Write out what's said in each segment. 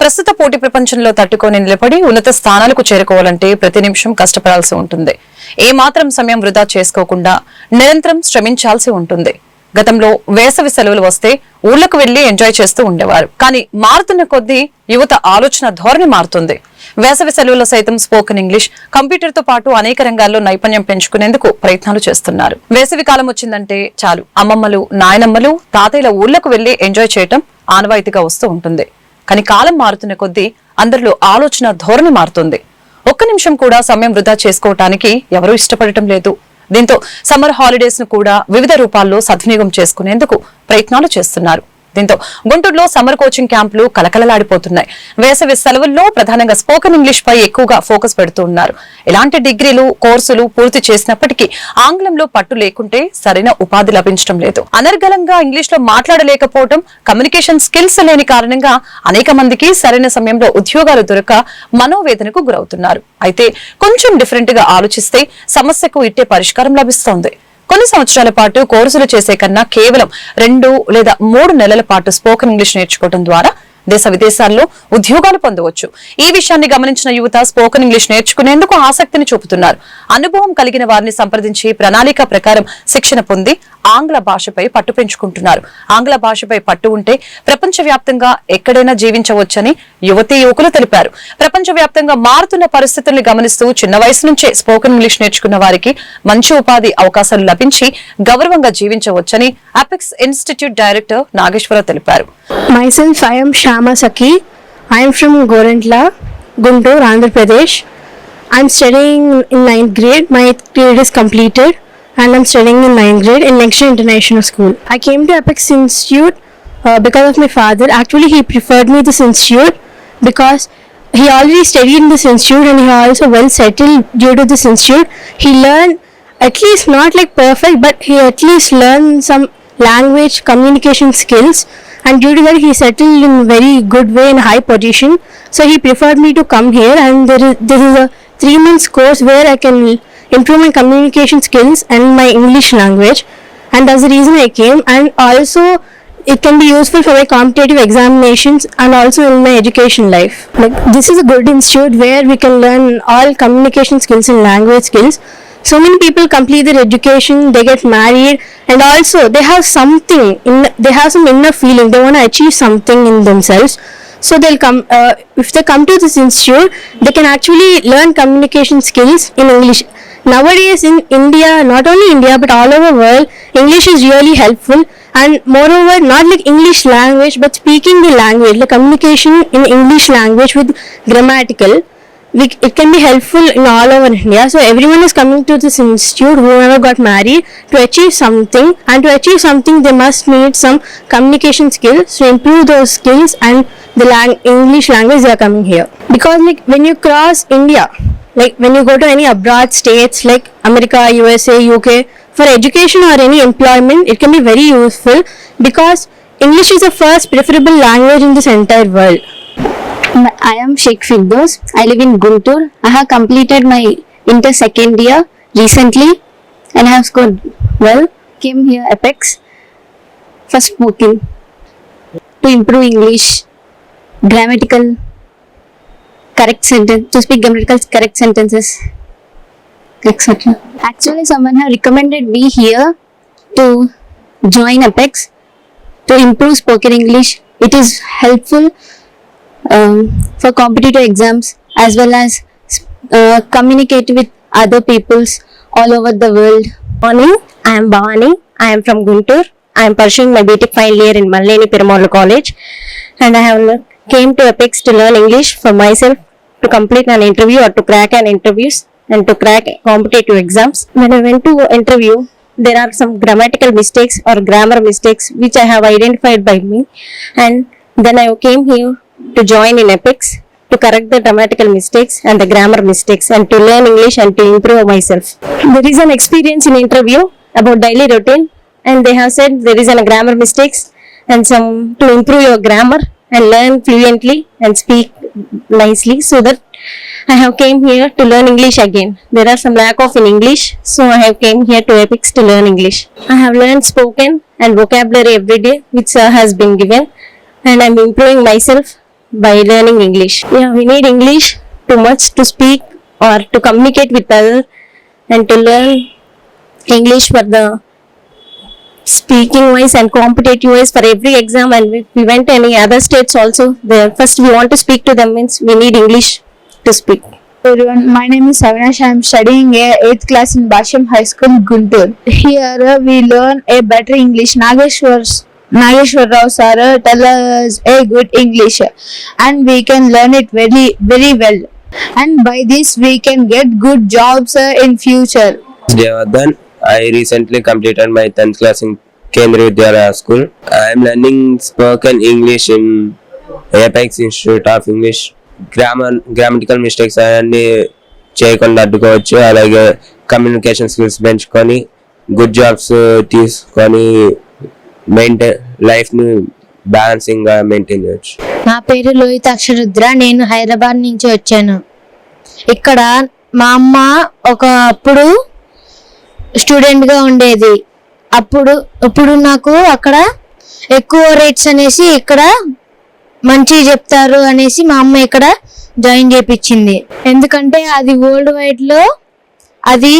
ప్రస్తుత పోటీ ప్రపంచంలో తట్టుకొని నిలబడి ఉన్నత స్థానాలకు చేరుకోవాలంటే ప్రతి నిమిషం కష్టపడాల్సి ఉంటుంది. ఏ మాత్రం సమయం వృధా చేసుకోకుండా నిరంతరం శ్రమించాల్సి ఉంటుంది. గతంలో వేసవి సెలవులు వస్తే ఊళ్ళకు వెళ్ళి ఎంజాయ్ చేస్తూ ఉండేవారు. కానీ మారుతున్న కొద్దీ యువత ఆలోచన ధోరణి మారుతుంది. వేసవి సెలవుల్లో సైతం స్పోకెన్ ఇంగ్లీష్ కంప్యూటర్తో పాటు అనేక రంగాల్లో నైపుణ్యం పెంచుకునేందుకు ప్రయత్నాలు చేస్తున్నారు. వేసవి కాలం వచ్చిందంటే చాలు. అమ్మమ్మలు నాయనమ్మలు తాతయ్యల ఊళ్ళకు వెళ్ళి ఎంజాయ్ చేయటం ఆనవాయితీగా వస్తూ ఉంటుంది. కానీ కాలం మారుతున్న కొద్దీ అందరిలో ఆలోచన ధోరణి మారుతుంది. ఒక్క నిమిషం కూడా సమయం వృధా చేసుకోవటానికి ఎవరూ ఇష్టపడటం లేదు. దీంతో సమ్మర్ హాలిడేస్ను కూడా వివిధ రూపాల్లో సద్వినియోగం చేసుకునేందుకు ప్రయత్నాలు చేస్తున్నారు. దీంతో గుంటూరులో సమ్మర్ కోచింగ్ క్యాంపులు కలకలలాడిపోతున్నాయి. వేసవి సెలవుల్లో ప్రధానంగా స్పోకెన్ ఇంగ్లీష్ పై ఎక్కువగా ఫోకస్ పెడుతూ ఉన్నారు. ఇలాంటి డిగ్రీలు కోర్సులు పూర్తి చేసినప్పటికీ ఆంగ్లంలో పట్టు లేకుంటే సరైన ఉపాధి లభించడం లేదు. అనర్గళంగా ఇంగ్లీష్లో మాట్లాడలేకపోవడం కమ్యూనికేషన్ స్కిల్స్ లేని కారణంగా అనేక మందికి సరైన సమయంలో ఉద్యోగాలు దొరక మనోవేదనకు గురవుతున్నారు. అయితే కొంచెం డిఫరెంట్గా ఆలోచిస్తే సమస్యకు ఇట్టే పరిష్కారం లభిస్తోంది. కొన్ని సంవత్సరాల పాటు కోర్సులు చేసే కన్నా కేవలం రెండు లేదా మూడు నెలల పాటు స్పోకెన్ ఇంగ్లీష్ నేర్చుకోవడం ద్వారా దేశ విదేశాల్లో ఉద్యోగాలు పొందవచ్చు. ఈ విషయాన్ని గమనించిన యువత స్పోకెన్ ఇంగ్లీష్ నేర్చుకునేందుకు ఆసక్తిని చూపుతున్నారు. అనుభవం కలిగిన వారిని సంప్రదించి ప్రణాళిక ప్రకారం శిక్షణ పొంది ఆంగ్ల భాషపై పట్టు పెంచుకుంటున్నారు. ఆంగ్ల భాషపై పట్టు ఉంటే ప్రపంచవ్యాప్తంగా ఎక్కడైనా జీవించవచ్చని యువతీ యువకులు తెలిపారు. ప్రపంచవ్యాప్తంగా మారుతున్న పరిస్థితుల్ని గమనిస్తూ చిన్న వయసు నుంచే స్పోకెన్ ఇంగ్లీష్ నేర్చుకున్న వారికి మంచి ఉపాధి అవకాశాలు లభించి గౌరవంగా జీవించవచ్చని అపెక్స్ ఇన్స్టిట్యూట్ డైరెక్టర్ నాగేశ్వరరావు తెలిపారు. Myself, I am Shama Saki. I am from Gorantla, Guntur, Andhra studying in 9th grade. My grade is completed. And I am studying in 9th grade in Next International School. I came to Apex Institute uh, because of my father. Actually, he preferred me this institute because he already studied in this institute and he also well settled due to this institute. He learned at least not like perfect, but he at least learned some language communication skills and due to that he settled in very good way in high position so he preferred me to come here and there is this is a three months course where i can improve my communication skills and my english language. And that's the reason i came. And also it can be useful for my competitive examinations and also in my education life. Like this is a good institute where we can learn all communication skills and language skills so many people complete their education they get married and also they have something in they have some inner feeling they want to achieve something in themselves. So they'll come uh, if they come to this institute they can actually learn communication skills in english. Nowadays in india not only india but all over the world english is really helpful. And moreover not like english language but speaking the language like communication in english language with grammatical we, it can be helpful in all over India. So everyone is coming to this institute whoever got married to achieve something and to achieve something they must need some communication skills to improve those skills and the lang- English language they are coming here. Because like when you cross India, like when you go to any abroad states like America, USA, UK, for education or any employment, it can be very useful because English is the first preferable language in this entire world. I am Sheikh Firdaus. I live in Guntur. I have completed my inter second year recently and have scored well. Came here Apex for spoken to improve English, grammatical correct sentence to speak grammatical correct sentences, etc. Actually, someone have recommended me here to join Apex to improve spoken English. It is helpful um, for competitive exams as well as uh, communicate with other peoples all over the world. Morning, I am Bhavani. I am from Guntur. I am pursuing my BTech final year in Maleni Perumal College, and I have came to Apex to learn English for myself to complete an interview or to crack an interviews and to crack competitive exams. When I went to interview, there are some grammatical mistakes or grammar mistakes which I have identified by me, and then I came here to join in Apex to correct the grammatical mistakes and the grammar mistakes and to learn English and to improve myself. There is an experience in interview about daily routine and they have said there is a grammar mistakes and some to improve your grammar and learn fluently and speak nicely so that I have came here to learn English again. There are some lack of in English, so I have came here to Epix to learn English. I have learned spoken and vocabulary every day, which uh, has been given, and I'm improving myself by learning English. Yeah, we need English too much to speak or to communicate with others and to learn English for the speaking wise and competitive wise for every exam and if we went to any other states also there first we want to speak to them means we need English to speak. everyone. My name is Avinash. I am studying a 8th class in Basham High School, Guntur. Here uh, we learn a better English. Nageshwar Nageswara Rao sir tell a good English and we can learn it very very well and by this we can get good jobs in future Jayavardhan I recently complete and my tenth class in Kendriya Vidyalaya school I'm learning spoken English in Apex institute of English grammar grammatical mistakes అవన్నీ చేయకుండా అడ్డుకోవచ్చు. అలాగే communication skills పెంచుకొని good jobs తీసుకొని maintain లైఫ్ని బ్యాలెన్సింగ్గా maintain చేయొచ్చు. నా పేరు లోహిత అక్షరుద్ర. నేను హైదరాబాద్ నుంచి వచ్చాను. ఇక్కడ మా అమ్మ ఒక అప్పుడు స్టూడెంట్గా ఉండేది. అప్పుడు ఇప్పుడు నాకు అక్కడ ఎక్కువ రేట్స్ అనేసి ఇక్కడ మంచి చెప్తారు అనేసి మా అమ్మ ఇక్కడ జాయిన్ చేపించింది ఎందుకంటే అది వరల్డ్ వైడ్లో అది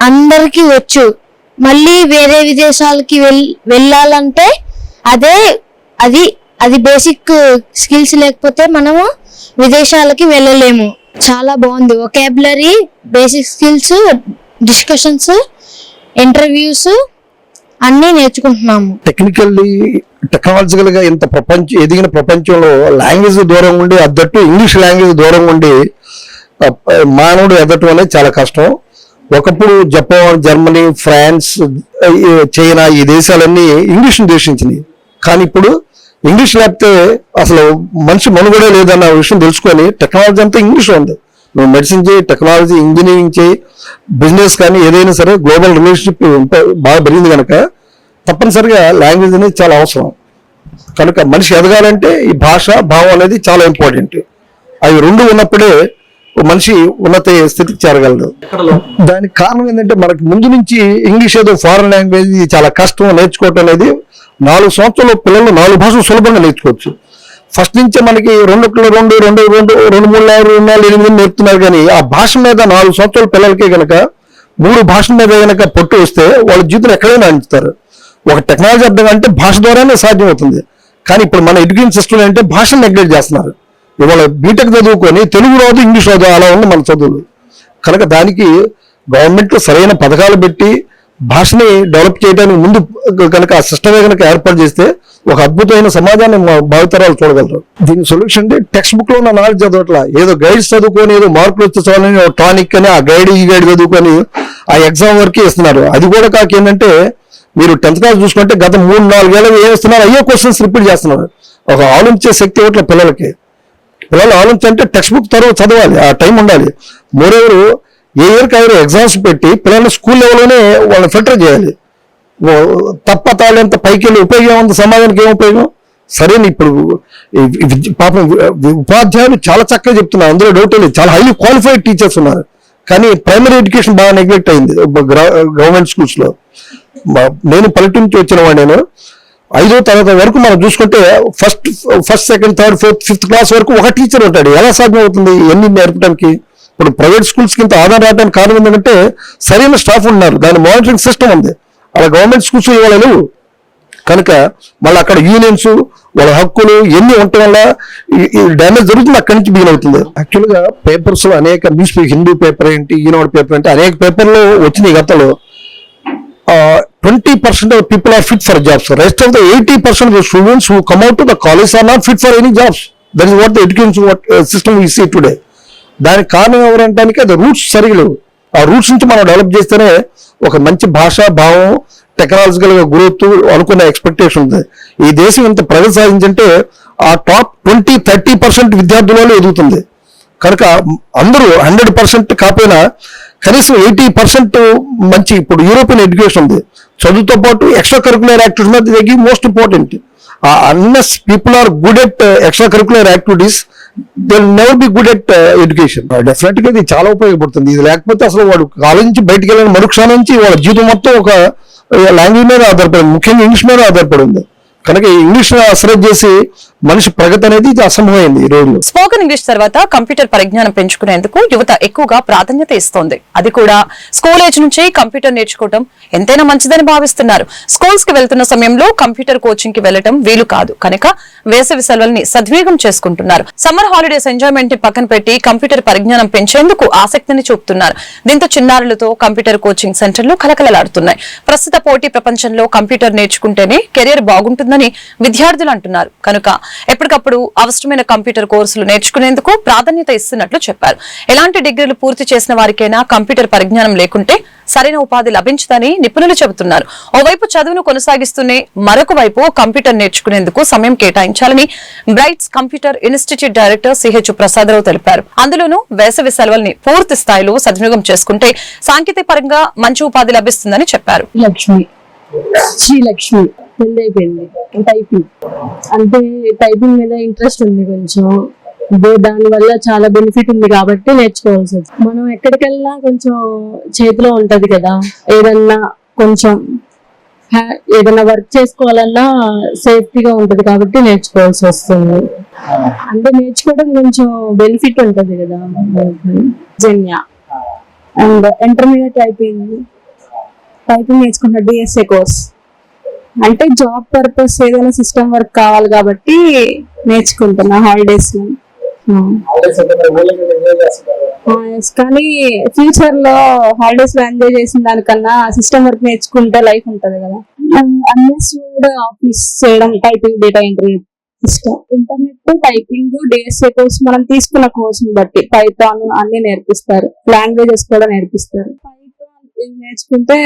అందరికీ వచ్చు. మళ్ళీ వేరే విదేశాలకి వెల్ వెళ్ళాలంటే అదే అది అది బేసిక్ స్కిల్స్ లేకపోతే మనము విదేశాలకి వెళ్ళలేము. చాలా బాగుంది. Vocabulary basic skills discussions interviews అన్నీ నేర్చుకుంటున్నాము. టెక్నికల్లీ టెక్నాలజికల్గా ఇంత ప్రపంచం ఎదిగిన ప్రపంచంలో లాంగ్వేజ్ దూరం ఉండి అద్దట్టు ఇంగ్లీష్ లాంగ్వేజ్ దూరం ఉండి మానవుడు ఎదటం అనేది చాలా కష్టం. ఒకప్పుడు జపాన్ జర్మనీ ఫ్రాన్స్ చైనా ఈ దేశాలన్నీ ఇంగ్లీష్ దేశించినాయి కానీ ఇప్పుడు ఇంగ్లీష్ లేకపోతే అసలు మనిషి మనుగడే లేదన్న విషయం తెలుసుకొని టెక్నాలజీ అంతా ఇంగ్లీష్ ఉంది. నువ్వు మెడిసిన్ చేయి టెక్నాలజీ ఇంజనీరింగ్ చేయి బిజినెస్ కానీ ఏదైనా సరే గ్లోబల్ రిలేషన్షిప్ బాగా పెరిగింది కనుక తప్పనిసరిగా లాంగ్వేజ్ అనేది చాలా అవసరం. కనుక మనిషి ఎదగాలంటే ఈ భాష భావం అనేది చాలా ఇంపార్టెంట్. అవి రెండు ఉన్నప్పుడే మనిషి ఉన్నత స్థితికి చేరగలడు. దానికి కారణం ఏంటంటే మనకి ముందు నుంచి ఇంగ్లీష్ ఏదో ఫారెన్ లాంగ్వేజ్ చాలా కష్టం నేర్చుకోవటం అనేది నాలుగు సంవత్సరాలు పిల్లలు నాలుగు భాషలు సులభంగా నేర్చుకోవచ్చు. ఫస్ట్ నుంచే మనకి రెండు రెండు రెండు రెండు రెండు మూడు నాలుగు రెండు నాలుగు ఎనిమిది నేర్పుతున్నారు కానీ ఆ భాష మీద నాలుగు సంవత్సరాల పిల్లలకి కనుక మూడు భాషల మీద కనుక పొట్టు వస్తే వాళ్ళ జీవితం ఎక్కడైనా అందిస్తారు ఒక టెక్నాలజీ అర్థం అంటే భాష ద్వారానే సాధ్యం అవుతుంది కానీ ఇప్పుడు మన ఎడ్యుకేషన్ సిస్టమ్ అంటే భాషను నెగ్లెక్ట్ చేస్తున్నారు. ఇవాళ బీటెక్ చదువుకొని తెలుగు రాదు ఇంగ్లీష్ రాదు అలా ఉంది మన చదువులు. కనుక దానికి గవర్నమెంట్లో సరైన పథకాలు పెట్టి భాషని డెవలప్ చేయడానికి ముందు కనుక ఆ సిస్టమే కనుక ఏర్పాటు చేస్తే ఒక అద్భుతమైన సమాజాన్ని భావితరాలు చూడగలరు. దీని సొల్యూషన్ అంటే టెక్స్ట్ బుక్లో ఉన్న నాలెడ్జ్ చదవట్లా. ఏదో గైడ్స్ చదువుకొని ఏదో మార్కులు వచ్చేసాలని టానిక్ అని ఆ గైడ్ ఈ గైడ్ చదువుకొని ఆ ఎగ్జామ్ వరకే ఇస్తున్నారు. అది కూడా కాక ఏంటంటే మీరు టెన్త్ క్లాస్ చూసుకుంటే గత మూడు నాలుగేళ్ళు ఏం ఇస్తున్నారు అయ్యో క్వశ్చన్స్ రిపీట్ చేస్తున్నారు. ఒక ఆలోచించే శక్తి ఇవ్వట్లే పిల్లలకి. పిల్లలు ఆలోచించంటే టెక్స్ట్ బుక్ తర్వాత చదవాలి ఆ టైం ఉండాలి. మోరెవరు ఏ ఇయర్కి ఎవరు ఎగ్జామ్స్ పెట్టి పిల్లల్ని స్కూల్ లెవెల్లోనే వాళ్ళని ఫిల్టర్ చేయాలి. ఓ- తప్ప తాళంత పైకి వెళ్ళి ఉపయోగం ఉంది సమాజానికి ఏం ఉపయోగం? సరే ఇప్పుడు పాపం ఉపాధ్యాయులు చాలా చక్కగా చెప్తున్నారు. అందులో డౌట్ లేదు. చాలా హైలీ క్వాలిఫైడ్ టీచర్స్ ఉన్నారు. కానీ ప్రైమరీ ఎడ్యుకేషన్ బాగా నెగ్లెక్ట్ అయింది. గవర్నమెంట్ స్కూల్స్లో నేను పల్లెటూరు నుంచి వచ్చిన వాడు నేను ఐదో తరగతి వరకు మనం చూసుకుంటే first first second third fourth fifth class వరకు ఒక టీచర్ ఉంటాడు. ఎలా సాధ్యం అవుతుంది ఎన్ని నేర్పడానికి? ఇప్పుడు ప్రైవేట్ స్కూల్స్ కింద ఆధార్ రావడానికి కారణం ఏంటంటే సరైన స్టాఫ్ ఉన్నారు. దాని మానిటరింగ్ సిస్టమ్ ఉంది. అలా గవర్నమెంట్ స్కూల్స్ ఇవాళ లేవు. కనుక మళ్ళీ అక్కడ యూనియన్స్ వాళ్ళ హక్కులు ఎన్ని ఉండటం వల్ల ఈ డ్యామేజ్ జరుగుతుంది అక్కడి నుంచి బిగిన్ అవుతుంది. యాక్చువల్గా పేపర్స్ అనేక న్యూస్ పేపర్ హిందూ పేపర్ ఏంటి ఈనాడు పేపర్ అంటే అనేక పేపర్లు వచ్చినాయి గతంలో. Twenty percent of people are fit for jobs rest of the eighty percent of students who come out the college are not fit for any jobs that is what the education system we see today దానికి కారణం ఎవరంటానికి అది roots సరిగలేవు ఆ roots నుంచి మనం develop చేస్తేనే ఒక మంచి భాష భావం టెక్నాలజికల్గా గ్రోత్ అనుకున్న ఎక్స్పెక్టేషన్ ఉంది. ఈ దేశం ఇంత ప్రగతి సాధించంటే ఆ టాప్ ట్వంటీ థర్టీ పర్సెంట్ విద్యార్థులలో ఎదుగుతుంది. కనుక అందరూ హండ్రెడ్ పర్సెంట్ కాకపోయినా కనీసం ఎయిటీ పర్సెంట్ మంచి ఇప్పుడు యూరోపియన్ ఎడ్యుకేషన్ ఉంది. చదువుతో పాటు ఎక్స్ట్రా కరికులర్ యాక్టివిటీస్ మీద దగ్గర most important అన్నస్ people are good at extra curricular activities they never be good at education డెఫినెట్గా ఇది చాలా ఉపయోగపడుతుంది. ఇది లేకపోతే అసలు వాడు కాలేజ్ నుంచి బయటకు వెళ్ళిన మరుక్షణం నుంచి వాళ్ళ జీవితం మొత్తం ఒక uh, లాంగ్వేజ్ మీద ఆధారపడింది ముఖ్యంగా ఇంగ్లీష్ మీద ఆధారపడి ఉంది. కనుక ఇంగ్లీష్ అసలు చేసి మనిషి ప్రగతి అనేది ఇది అసంభవమైంది ఈ రోజు స్పోకెన్ ఇంగ్లీష్ తర్వాత కంప్యూటర్ పరిజ్ఞానం పెంచుకునేందుకు యువత ఎక్కువగా ప్రాధాన్యత ఇస్తోంది. అది కూడా స్కూల్ ఏజ్ నుంచి కంప్యూటర్ నేర్చుకోవడం ఎంతైనా మంచిదని భావిస్తున్నారు. స్కూల్స్కి వెళ్తున్న సమయంలో కంప్యూటర్ కోచింగ్కి వెళ్ళడం వీలు కాదు. కనుక వేసవి సెలవుల్ని సద్వినియోగం చేసుకుంటున్నారు. సమ్మర్ హాలిడేస్ ఎంజాయ్మెంట్ని పక్కన పెట్టి కంప్యూటర్ పరిజ్ఞానం పెంచేందుకు ఆసక్తిని చూపుతున్నారు. దీంతో చిన్నారులతో కంప్యూటర్ కోచింగ్ సెంటర్లు కలకలలాడుతున్నాయి. ప్రస్తుత పోటీ ప్రపంచంలో కంప్యూటర్ నేర్చుకుంటేనే కెరీర్ బాగుంటుందని విద్యార్థులు అంటున్నారు. కనుక ఎప్పటికప్పుడు అవసరమైన కంప్యూటర్ కోర్సులు నేర్చుకునేందుకు ప్రాధాన్యత ఇస్తున్నట్లు చెప్పారు. ఎలాంటి డిగ్రీలు పూర్తి చేసిన వారికైనా కంప్యూటర్ పరిజ్ఞానం లేకుంటే సరైన ఉపాధి లభించదని నిపుణులు చెబుతున్నారు. ఓవైపు చదువును కొనసాగిస్తూనే మరొక వైపు కంప్యూటర్ నేర్చుకునేందుకు సమయం కేటాయించాలని Brights computer institute director CH Prasadarao తెలిపారు. అందులోనూ వేసవి సెలవుల్ని పూర్తి స్థాయిలో సద్వినియోగం చేసుకుంటే సాంకేతిక పరంగా మంచి ఉపాధి లభిస్తుందని చెప్పారు. లక్ష్మి. శ్రీలక్ష్మి పెళ్ళి అయిపోయింది. టైపింగ్. అంటే టైపింగ్ మీద ఇంట్రెస్ట్ ఉంది కొంచెం. దాని వల్ల చాలా బెనిఫిట్ ఉంది కాబట్టి నేర్చుకోవాల్సి వచ్చింది మనం ఎక్కడికెళ్ళినా కొంచెం చేతిలో ఉంటది కదా. ఏదన్నా కొంచెం హ్యా- ఏదైనా వర్క్ చేసుకోవాలన్నా సేఫ్టీగా ఉంటది కాబట్టి నేర్చుకోవాల్సి వస్తుంది. అంటే నేర్చుకోవడం కొంచెం బెనిఫిట్ ఉంటది కదా. జన్య. అండ్ ఇంటర్మీడియట్ అయిపోయింది టైపింగ్ నేర్చుకున్న డిఎస్ఏ కోర్స్. అంటే జాబ్ పర్పస్ ఏదైనా సిస్టమ్ వర్క్ కావాలి కాబట్టి నేర్చుకుంటున్నా హాలిడేస్. కానీ ఫ్యూచర్లో హాలిడేస్లో ఎంజాయ్ చేసిన దానికన్నా సిస్టమ్ వర్క్ నేర్చుకుంటే లైఫ్ ఉంటది కదా. అన్లెస్ కూడా ఆఫీస్ చేయడం టైపింగ్ డేటా ఎంట్రీ ఇష్టం ఇంటర్నెట్ టైపింగ్ డిఎస్ఏ కోర్స్ మనం తీసుకున్న కోర్స్ బట్టి పైథాన్ అన్ని నేర్పిస్తారు. లాంగ్వేజెస్ కూడా నేర్పిస్తారు. ఇది నేర్చుకుంటే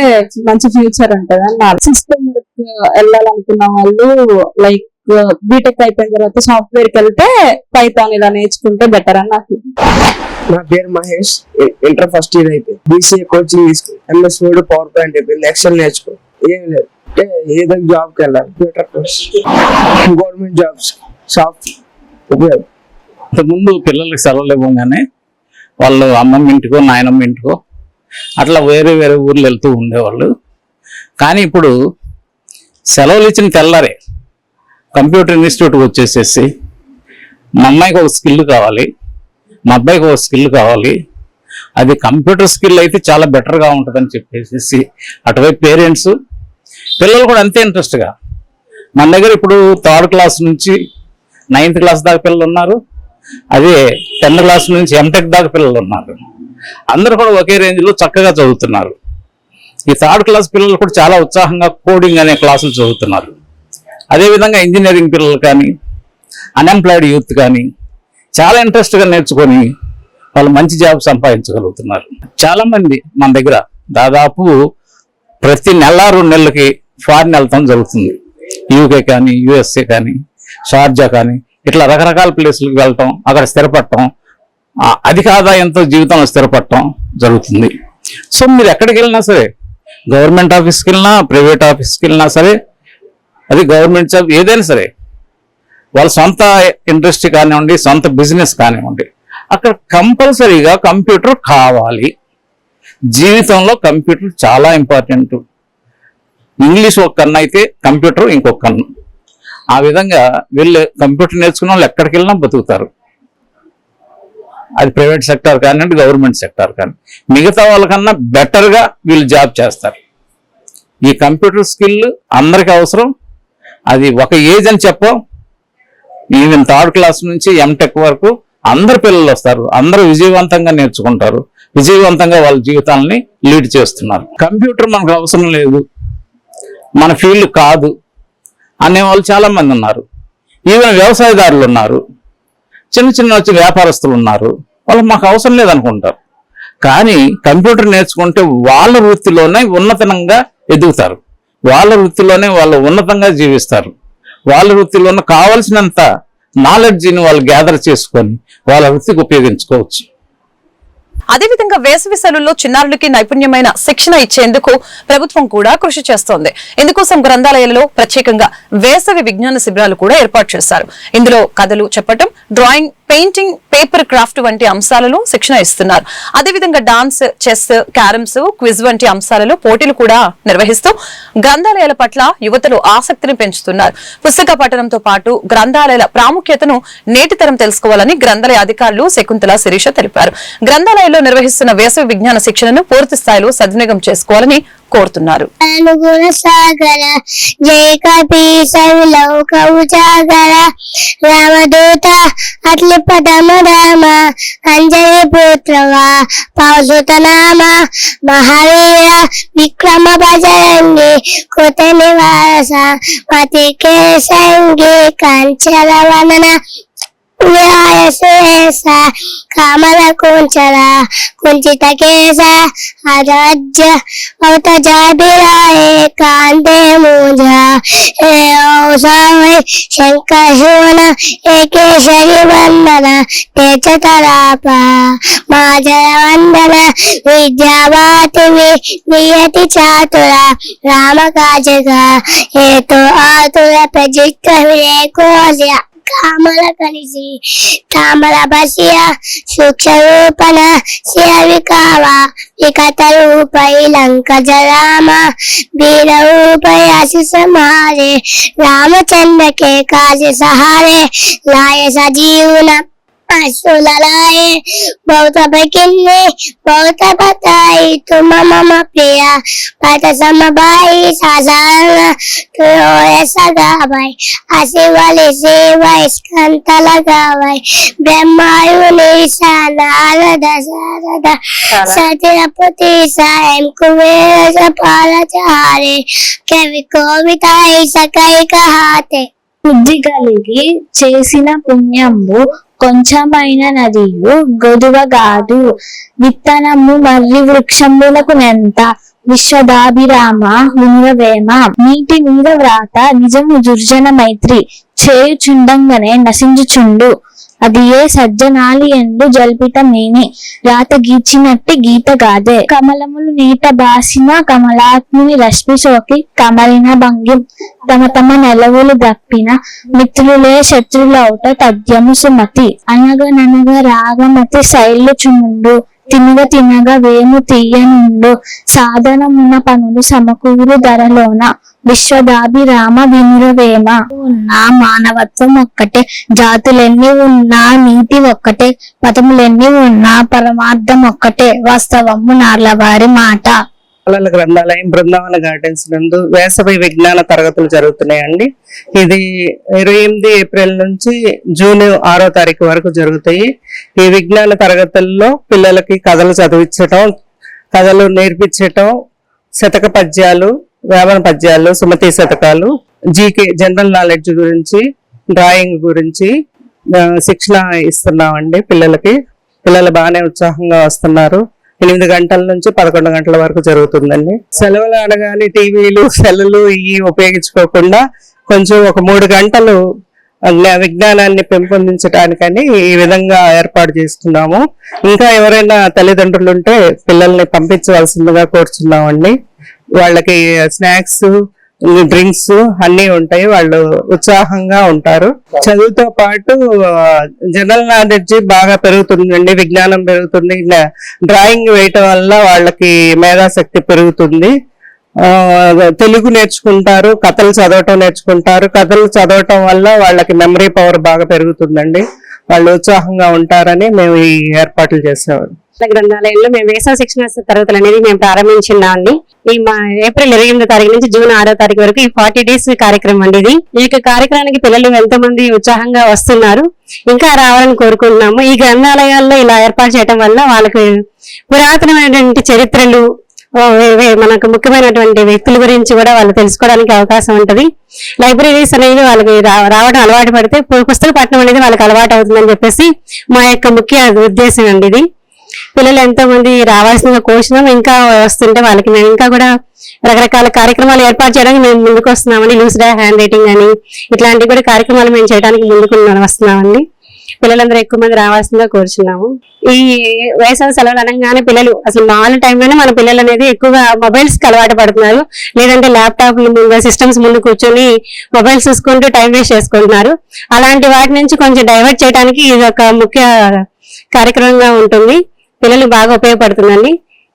మంచి ఫ్యూచర్ ఉంటది అని నా సిస్టమ్ వర్క్ వెళ్ళాలనుకున్న వాళ్ళు లైక్ బీటెక్ అయిపోయిన తర్వాత సాఫ్ట్వేర్కి వెళ్తే పైథాన్ ఇలా నేర్చుకుంటే బెటర్ అని నాకు నా పేరు మహేష్. ఇంటర్ ఫస్ట్ ఇయర్ అయిపోయింది బీసీఏ కోచింగ్ తీసుకుని ఎంఎస్ వర్డ్ పవర్ పాయింట్ అయిపోయింది ఎక్సెల్ నేర్చుకో. ఏం లేదు. అంటే ఏదో జాబ్కి వెళ్ళాలి. Computer course government jobs soft ఉపయోగం ఇంతకుముందు పిల్లలకి సెలవులు ఇవ్వగానే వాళ్ళు అమ్మమ్మ ఇంటికో నాయనమ్మ ఇంటికో అట్లా వేరే వేరే ఊర్లు వెళ్తూ ఉండేవాళ్ళు. కానీ ఇప్పుడు సెలవులు ఇచ్చిన తెల్లరే కంప్యూటర్ ఇన్స్టిట్యూట్కి వచ్చేసేసి మా అమ్మాయికి ఒక స్కిల్ కావాలి మా అబ్బాయికి ఒక స్కిల్ కావాలి. అది కంప్యూటర్ స్కిల్ అయితే చాలా బెటర్గా ఉంటుందని చెప్పేసి అటువైపు పేరెంట్స్ పిల్లలు కూడా అంతే ఇంట్రెస్ట్గా. మన దగ్గర ఇప్పుడు థర్డ్ క్లాస్ నుంచి నైన్త్ క్లాస్ దాకా పిల్లలు ఉన్నారు. అదే టెన్త్ క్లాస్ నుంచి ఎంటెక్ దాకా పిల్లలు ఉన్నారు. అందరూ కూడా ఒకే రేంజ్లో చక్కగా చదువుతున్నారు. ఈ థర్డ్ క్లాస్ పిల్లలు కూడా చాలా ఉత్సాహంగా కోడింగ్ అనే క్లాసులు చదువుతున్నారు. అదేవిధంగా ఇంజనీరింగ్ పిల్లలు కానీ అన్ఎంప్లాయిడ్ యూత్ కానీ చాలా ఇంట్రెస్ట్గా నేర్చుకొని వాళ్ళు మంచి జాబ్ సంపాదించగలుగుతున్నారు. చాలామంది మన దగ్గర దాదాపు ప్రతి నెల రెండు నెలలకి ఫారిన్ వెళ్తాం జరుగుతుంది. యూకే కానీ యుఎస్ఏ కానీ షార్జా కానీ ఇట్లా రకరకాల ప్లేసులకు వెళ్ళటం అక్కడ స్థిరపడటం అధిక ఆదాయంతో జీవితంలో స్థిరపడటం జరుగుతుంది. సో మీరు ఎక్కడికి వెళ్ళినా సరే గవర్నమెంట్ ఆఫీస్కి వెళ్ళినా ప్రైవేట్ ఆఫీస్కి వెళ్ళినా సరే అది గవర్నమెంట్ జాబ్ ఏదైనా సరే వాళ్ళ సొంత ఇండస్ట్రీ కానివ్వండి సొంత బిజినెస్ కానివ్వండి అక్కడ కంపల్సరీగా కంప్యూటర్ కావాలి. జీవితంలో కంప్యూటర్ చాలా ఇంపార్టెంట్. ఇంగ్లీష్ ఒక కన్ను అయితే కంప్యూటర్ ఇంకొక కన్ను. ఆ విధంగా వీళ్ళు కంప్యూటర్ నేర్చుకున్న వాళ్ళు ఎక్కడికి వెళ్ళినా బతుకుతారు. అది ప్రైవేట్ సెక్టార్ అంటే గవర్నమెంట్ సెక్టార్ కానీ మిగతా వాళ్ళకన్నా బెటర్గా వీళ్ళు జాబ్ చేస్తారు. ఈ కంప్యూటర్ స్కిల్ అందరికీ అవసరం. అది ఒక ఏజ్ అని చెప్పం. ఈవెన్ థర్డ్ క్లాస్ నుంచి ఎంటెక్ వరకు అందరు పిల్లలు వస్తారు. అందరూ విజయవంతంగా నేర్చుకుంటారు. విజయవంతంగా వాళ్ళ జీవితాలని లీడ్ చేస్తున్నారు. కంప్యూటర్ మనకు అవసరం లేదు. మన ఫీల్డ్ కాదు. అనేవాళ్ళు చాలామంది ఉన్నారు. ఈవెన్ వ్యవసాయదారులు ఉన్నారు. చిన్న చిన్న వచ్చి వ్యాపారస్తులు ఉన్నారు. వాళ్ళు మాకు అవసరం లేదనుకుంటారు. కానీ కంప్యూటర్ నేర్చుకుంటే వాళ్ళ వృత్తిలోనే ఉన్నతంగా ఎదుగుతారు. వాళ్ళ వృత్తిలోనే వాళ్ళు ఉన్నతంగా జీవిస్తారు. వాళ్ళ వృత్తిలోనే కావలసినంత నాలెడ్జిని వాళ్ళు గ్యాదర్ చేసుకొని వాళ్ళ వృత్తికి ఉపయోగించుకోవచ్చు. అదేవిధంగా వేసవి సెలవుల్లో చిన్నారులకి నైపుణ్యమైన శిక్షణ ఇచ్చేందుకు ప్రభుత్వం కూడా కృషి చేస్తోంది. ఇందుకోసం గ్రంథాలయాలలో ప్రత్యేకంగా వేసవి విజ్ఞాన శిబిరాలు కూడా ఏర్పాటు చేశారు. ఇందులో కథలు చెప్పటం డ్రాయింగ్ పెయింటింగ్ పేపర్ క్రాఫ్ట్ వంటి అంశాలలో శిక్షణ ఇస్తున్నారు. అదేవిధంగా డాన్స్ చెస్ క్యారమ్స్ క్విజ్ వంటి అంశాలలో పోటీలు కూడా నిర్వహిస్తూ గ్రంథాలయాల పట్ల యువతలు ఆసక్తిని పెంచుతున్నారు. పుస్తక పఠనంతో పాటు గ్రంథాలయాల ప్రాముఖ్యతను నేటి తరం తెలుసుకోవాలని గ్రంథాలయ అధికారులు శకుంతల శిరీష తెలిపారు. గ్రంథాలయాల్లో నిర్వహిస్తున్న వేసవి విజ్ఞాన శిక్షణను పూర్తి స్థాయిలో సద్వినియోగం చేసుకోవాలని కోరుతున్నారు. అనుగుణ సాగర జయ కపీసవి లౌక రామదూత అట్లి పదమ రామ పుత్రవా పౌసుత నామ మహావీర విక్రమ బజరంగి కృత నివాస మతి కేసంగి కంచల వనన వ్యాయశేష కమల కుంచల కుంచిత కేశ అరాజ్య అవత కాంతే మూజ ఏ ఔసావై శంకర్ ఏకేశరి వందన తేజ తలాప వందన విద్యావాతివి నియతి చాతుర రామ ఏతో ఆతుర ప్రజిత్వ విరేకోజ కామల కలిసి తామల బసియ సూక్షరూపణ సేవికావ వికత రూపై లంక జరామ వీర రూపై ఆశిష సమారే రామచంద్రకే కాశ సహారే లాయ సజీవున अश्रुललाए बहुत बकिन्ने बहुत बताई तुम मम प्रिय पत समबाई साधारण तो ऐसा गावाई आसे वाले सेवा स्कंत लगावाई ब्रह्मायु निशा नारद शारद सत्यपति सायं कुबेर पाल चारे कवि कोविताई सकाई कहाते బుద్ధి కలిగి చేసిన పుణ్యంబు కొంచెమైన నదియు గొదువగాదు విత్తనము మర్రి వృక్షములకు నెంత. విశ్వదాభిరామ వినురవేమ నీటి మీద వ్రాత నిజము దుర్జన మైత్రి చేయుచుండంగనే నశించుచుండు. అది ఏ సజ్జనాలి ఎందు జల్పితమేని రాత గీచినట్టి గీత గాదే. కమలములు నీట బాసిన కమలాత్ముని రశ్మి సోకి కమలిన భంగ్యం తమ తమ నెలవులు దప్పిన మిత్రులే శత్రులవుట తద్యము సుమతి. అనగననగ రాగమతి శైలుచుండు. తినగ తినగ వేము తీయనుండు. సాధనమున పనులు సమకూరు ధరలోన. విశ్వదాభిరామ వినురవేమ ఉన్నా మానవత్వం ఒక్కటే. జాతులెన్ని ఉన్నా నీతి ఒక్కటే. పదములన్నీ ఉన్నా పరమార్థం ఒక్కటే. వాస్తవము నార్లవారి మాట. బాలల గ్రంథాలయం బృందావన గార్డెన్స్ నందు వేసవి విజ్ఞాన తరగతులు జరుగుతున్నాయండి. ఇది ఇరవై ఎనిమిది ఏప్రిల్ నుంచి జూన్ ఆరో తారీఖు వరకు జరుగుతాయి. ఈ విజ్ఞాన తరగతుల్లో పిల్లలకి కథలు చదివించటం కథలు నేర్పించటం శతక పద్యాలు వేమన పద్యాలు సుమతి శతకాలు జీకే జనరల్ నాలెడ్జ్ గురించి డ్రాయింగ్ గురించి శిక్షణ ఇస్తున్నామండి పిల్లలకి. పిల్లలు బాగానే ఉత్సాహంగా వస్తున్నారు. ఎనిమిది గంటల నుంచి పదకొండు గంటల వరకు జరుగుతుందండి. సెలవులు అనగానే టీవీలు సెల్లులు ఇవి ఉపయోగించుకోకుండా కొంచెం ఒక మూడు గంటలు విజ్ఞానాన్ని పెంపొందించడానికని ఈ విధంగా ఏర్పాటు చేస్తున్నాము. ఇంకా ఎవరైనా తల్లిదండ్రులు ఉంటే పిల్లల్ని పంపించవలసిందిగా కోరుచున్నామండి. వాళ్ళకి స్నాక్స్ డ్రింక్స్ అన్ని ఉంటాయి వాళ్ళు ఉత్సాహంగా ఉంటారు. చదువుతో పాటు జనరల్ నాలెడ్జ్ బాగా పెరుగుతుందండి విజ్ఞానం పెరుగుతుంది డ్రాయింగ్ వేయటం వల్ల వాళ్ళకి మేధాశక్తి పెరుగుతుంది. తెలుగు నేర్చుకుంటారు కథలు చదవటం నేర్చుకుంటారు. కథలు చదవటం వల్ల వాళ్ళకి మెమరీ పవర్ బాగా పెరుగుతుందండి. వాళ్ళు ఉత్సాహంగా ఉంటారని మేము ఈ ఏర్పాట్లు చేసాము గ్రంథాలయంలో మేము వేసవ శిక్షణ తరగతులు అనేది మేము ప్రారంభించున్నామండి ఈ మా ఏప్రిల్ ఇరవై ఎనిమిదో తారీఖు నుంచి జూన్ ఆరో తారీఖు వరకు ఈ ఫార్టీ డేస్ కార్యక్రమం అండి ఇది. ఈ యొక్క కార్యక్రమానికి పిల్లలు ఎంతో మంది ఉత్సాహంగా వస్తున్నారు. ఇంకా రావాలని కోరుకుంటున్నాము. ఈ గ్రంథాలయాల్లో ఇలా ఏర్పాటు చేయడం వల్ల వాళ్ళకి పురాతనమైనటువంటి చరిత్రలు మనకు ముఖ్యమైనటువంటి వ్యక్తుల గురించి కూడా వాళ్ళు తెలుసుకోవడానికి అవకాశం ఉంటది. లైబ్రరీస్ అనేది వాళ్ళకి రా- రావడం అలవాటు పడితే పుస్తక పట్టణం అనేది వాళ్ళకి అలవాటు అవుతుందని చెప్పేసి మా యొక్క ముఖ్య ఉద్దేశం అండి ఇది. పిల్లలు ఎంతో మంది రావాల్సిన కోసినాం ఇంకా వస్తుంటే వాళ్ళకి మేము ఇంకా కూడా రకరకాల కార్యక్రమాలు ఏర్పాటు చేయడానికి మేము ముందుకు వస్తున్నామండి లూసిడా హ్యాండ్ రైటింగ్ అని ఇట్లాంటి కూడా కార్యక్రమాలు మేము చేయడానికి ముందుకు వస్తున్నామండి. పిల్లలందరూ ఎక్కువ మంది రావాల్సిందిగా కోరుచున్నాము. ఈ వేసవి సెలవులు అనగానే పిల్లలు అసలు మామూలు టైంలోనే మన పిల్లలు అనేది ఎక్కువగా మొబైల్స్కి అలవాటు పడుతున్నారు. లేదంటే ల్యాప్టాప్ ముందు సిస్టమ్స్ ముందు కూర్చొని మొబైల్స్ చూసుకుంటూ టైం వేస్ట్ చేసుకుంటున్నారు. అలాంటి వాటి నుంచి కొంచెం డైవర్ట్ చేయడానికి ఇది ఒక ముఖ్య కార్యక్రమంగా ఉంటుంది. పిల్లలు బాగా ఉపయోగపడుతుందండి.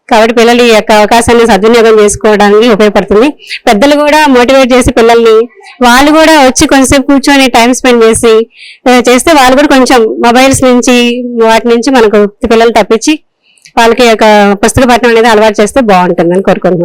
కాబట్టి పిల్లలు ఈ యొక్క అవకాశాన్ని సద్వినియోగం చేసుకోవడానికి ఉపయోగపడుతుంది. పెద్దలు కూడా మోటివేట్ చేసి పిల్లల్ని వాళ్ళు కూడా వచ్చి కొంచెంసేపు కూర్చొని టైం స్పెండ్ చేసి చేస్తే వాళ్ళు కూడా కొంచెం మొబైల్స్ నుంచి వాటి నుంచి మనకు పిల్లలు తప్పించి వాళ్ళకి యొక్క పుస్తక పఠనం అనేది అలవాటు చేస్తే బాగుంటుందని కోరుకుంటున్నాం.